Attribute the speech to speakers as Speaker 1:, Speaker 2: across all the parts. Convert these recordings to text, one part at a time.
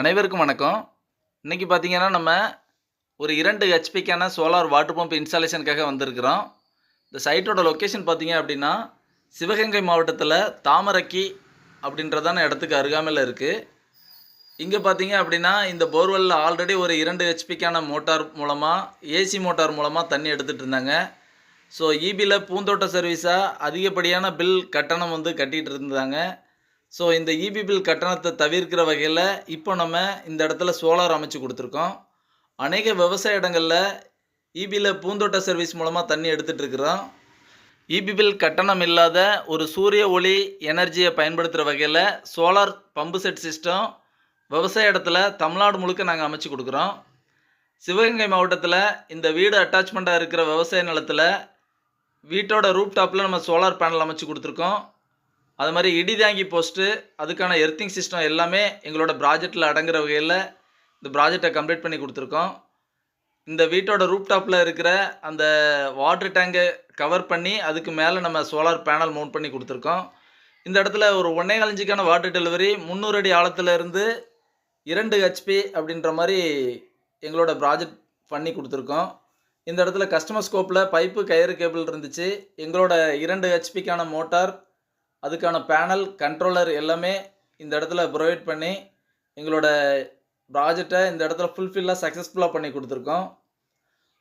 Speaker 1: அனைவருக்கும் வணக்கம். இன்னைக்கு பார்த்தீங்கன்னா நம்ம ஒரு இரண்டு ஹெச்பிக்கான சோலார் வாட்டர் பம்ப் இன்ஸ்டாலேஷனுக்காக வந்திருக்கிறோம். இந்த சைட்டோட லொக்கேஷன் பார்த்தீங்க அப்படின்னா சிவகங்கை மாவட்டத்தில் தாமரக்கி அப்படின்றதான இடத்துக்கு அருகாமையில் இருக்குது இங்கே பார்த்தீங்க அப்படின்னா இந்த போர்வெல்லில் ஆல்ரெடி ஒரு இரண்டு ஹெச்பிக்கான மோட்டார் மூலமாக ஏசி மோட்டார் மூலமாக தண்ணி எடுத்துகிட்டு இருந்தாங்க. ஸோ ஈபியில் பூந்தோட்ட சர்வீஸாக அதிகப்படியான பில் கட்டணம் வந்து கட்டிகிட்டு இருந்தாங்க. ஸோ இந்த இபி பில் கட்டணத்தை தவிர்க்கிற வகையில் இப்போ நம்ம இந்த இடத்துல சோலார் அமைச்சு கொடுத்துருக்கோம். அநேக விவசாய இடங்களில் இபியில் பூந்தோட்ட சர்வீஸ் மூலமாக தண்ணி எடுத்துகிட்டு இருக்கிறோம். இபி பில் கட்டணம் இல்லாத ஒரு சூரிய ஒளி எனர்ஜியை பயன்படுத்துகிற வகையில் சோலார் பம்பு செட் சிஸ்டம் விவசாய இடத்துல தமிழ்நாடு முழுக்க நாங்கள் அமைச்சு கொடுக்குறோம். சிவகங்கை மாவட்டத்தில் இந்த வீடு அட்டாச்மெண்ட்டாக இருக்கிற விவசாய நிலத்தில் வீட்டோட ரூப் டாப்பில் நம்ம சோலார் பேனல் அமைச்சு கொடுத்துருக்கோம். அது மாதிரி இடி தாங்கி போஸ்ட்டு அதுக்கான எர்த்திங் சிஸ்டம் எல்லாமே எங்களோட ப்ராஜெக்டில் அடங்குற வகையில் இந்த ப்ராஜெக்டை கம்ப்ளீட் பண்ணி கொடுத்துருக்கோம். இந்த வீட்டோட ரூப் டாப்பில் இருக்கிற அந்த வாட்டர் டேங்கை கவர் பண்ணி அதுக்கு மேலே நம்ம சோலார் பேனல் மவுண்ட் பண்ணி கொடுத்துருக்கோம். இந்த இடத்துல ஒரு ஒன்னே காலஞ்சிக்கான வாட்டர் டெலிவரி முந்நூறு அடி ஆழத்துல இருந்து இரண்டு ஹெச்பி அப்படின்ற மாதிரி எங்களோட ப்ராஜெக்ட் பண்ணி கொடுத்துருக்கோம். இந்த இடத்துல கஸ்டமர் ஸ்கோப்பில் பைப்பு கயிறு கேபிள் இருந்துச்சு. எங்களோட இரண்டு ஹெச்பிக்கான மோட்டார் அதுக்கான பேனல் கண்ட்ரோலர் எல்லாமே இந்த இடத்துல ப்ரொவைட் பண்ணி எங்களோட ப்ராஜெக்டை இந்த இடத்துல ஃபுல்ஃபில்லாக சக்ஸஸ்ஃபுல்லாக பண்ணி கொடுத்துருக்கோம்.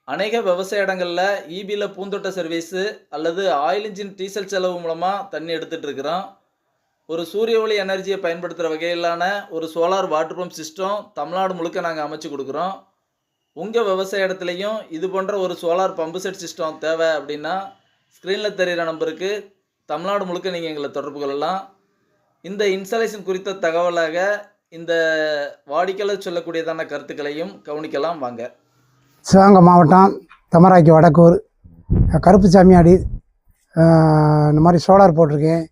Speaker 1: அநேக விவசாய இடங்களில் ஈபியில் பூந்தோட்ட சர்வீஸு அல்லது ஆயில் இன்ஜின் டீசல் செலவு மூலமாக தண்ணி எடுத்துகிட்டு இருக்கிறோம். ஒரு சூரிய ஒளி எனர்ஜியை பயன்படுத்துகிற வகையிலான ஒரு solar water pump system Tamil Nadu முழுக்க நாங்கள் அமைச்சு கொடுக்குறோம். உங்கள் விவசாய இடத்துலையும் இது போன்ற ஒரு சோலார் பம்பு செட் சிஸ்டம் தேவை அப்படின்னா ஸ்க்ரீனில் தெரிகிற நம்பருக்கு தமிழ்நாடு முழுக்க நீங்கள் எங்களை தொடர்பு கொள்ளலாம். இந்த இன்ஸ்டாலேஷன் குறித்த தகவலாக இந்த வாடிக்கையாளர் சொல்லக்கூடியதான கருத்துக்களையும் கவனிக்கலாம். வாங்க.
Speaker 2: சிவகங்கை மாவட்டம் தமராக்கி வடக்கூர் கருப்பு சாமியாடி இந்த மாதிரி சோலார் போட்டிருக்கேன்.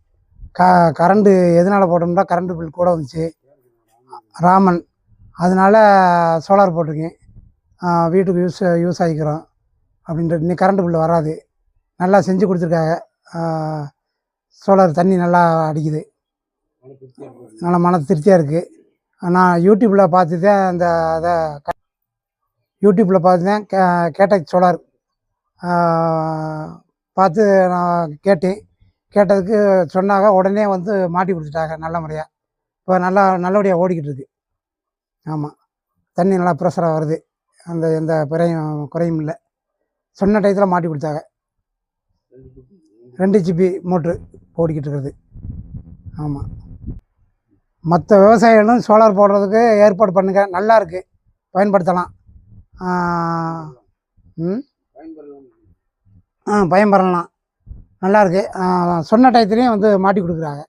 Speaker 2: க கரண்ட்டு எதனால் போட்டோம்னா கரண்ட் பில் கூட வந்துச்சு. ராமன் அதனால சோலார் போட்டிருக்கேன். வீட்டுக்கு யூஸ் யூஸ் ஆகிக்கிறோம். அப்படின்ற இன்னைக்கு கரண்ட் பில் வராது. நல்லா செஞ்சு கொடுத்துருக்காங்க. சோலார் தண்ணி நல்லா அடிக்குது. நல்லா மன திருப்தியாக இருக்குது நான் யூடியூப்பில் பார்த்து தான் அந்த அதை யூடியூப்பில் பார்த்து தான் கே கேட்டக் சோலார். பார்த்து நான் கேட்டேன். கேட்டதுக்கு சொன்னாங்க உடனே வந்து மாட்டி கொடுத்துட்டாங்க நல்ல முறையாக இப்போ நல்லா நல்லபடியாக ஓடிக்கிட்டு இருக்கு ஆமாம் தண்ணி நல்லா ப்ரெஷராக வருது. அந்த எந்த குறையும் குறையும் இல்லை. சொன்ன டயத்தில் மாட்டி கொடுத்தாங்க. ரெண்டு ஜிபி மோட்ரு ஓடிக்கிட்டு இருக்கிறது ஆமாம் மற்ற விவசாயிகளும் சோலார் போடுறதுக்கு ஏற்பாடு பண்ணுங்க. நல்லா இருக்குது பயன்படுத்தலாம். ஆ பயன்பெறலாம். நல்லா இருக்கு ஆஹ் சொன்ன டயத்துலேயும் வந்து மாட்டி கொடுக்குறாங்க.